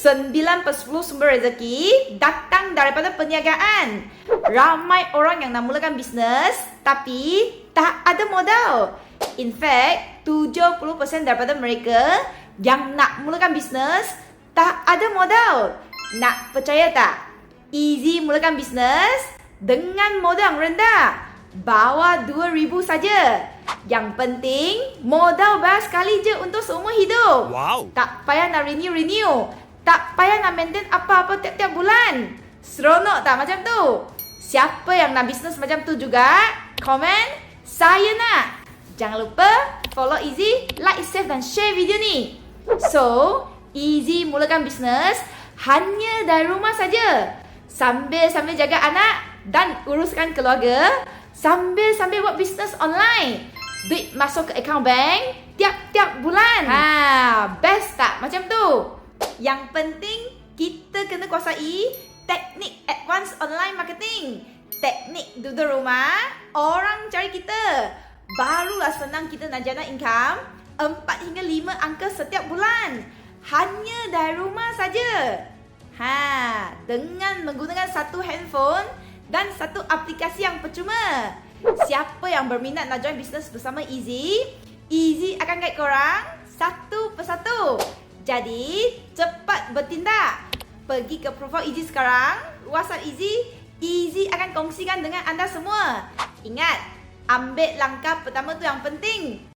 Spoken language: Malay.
9 per 10 sumber rezeki datang daripada perniagaan. Ramai orang yang nak mulakan bisnes tapi tak ada modal. In fact, 70% daripada mereka yang nak mulakan bisnes tak ada modal. Nak percaya tak? Easy mulakan bisnes dengan modal yang rendah. Bawah 2000 saja. Yang penting modal bayar sekali je untuk seumur hidup. Wow. Tak payah nak renew-renew. Tak payah nak maintain apa-apa tiap-tiap bulan. Seronok tak macam tu? Siapa yang nak bisnes macam tu juga? Komen, saya nak. Jangan lupa follow Easy, like, save dan share video ni. So, Easy mulakan bisnes hanya dari rumah saja. Sambil-sambil jaga anak dan uruskan keluarga, sambil-sambil buat bisnes online. Duit masuk ke akaun bank tiap-tiap bulan. Ha, best tak macam tu? Yang penting kita kena kuasai teknik advance online marketing. Teknik duduk rumah, orang cari kita. Barulah senang kita nak jana income 4 hingga 5 angka setiap bulan. Hanya dari rumah saja. Ha, dengan menggunakan satu handphone dan satu aplikasi yang percuma. Siapa yang berminat nak join bisnes bersama Easy, Easy akan guide korang satu persatu. Jadi, cepat bertindak. Pergi ke profile Easy sekarang, WhatsApp Easy, Easy akan kongsikan dengan anda semua. Ingat, ambil langkah pertama tu yang penting.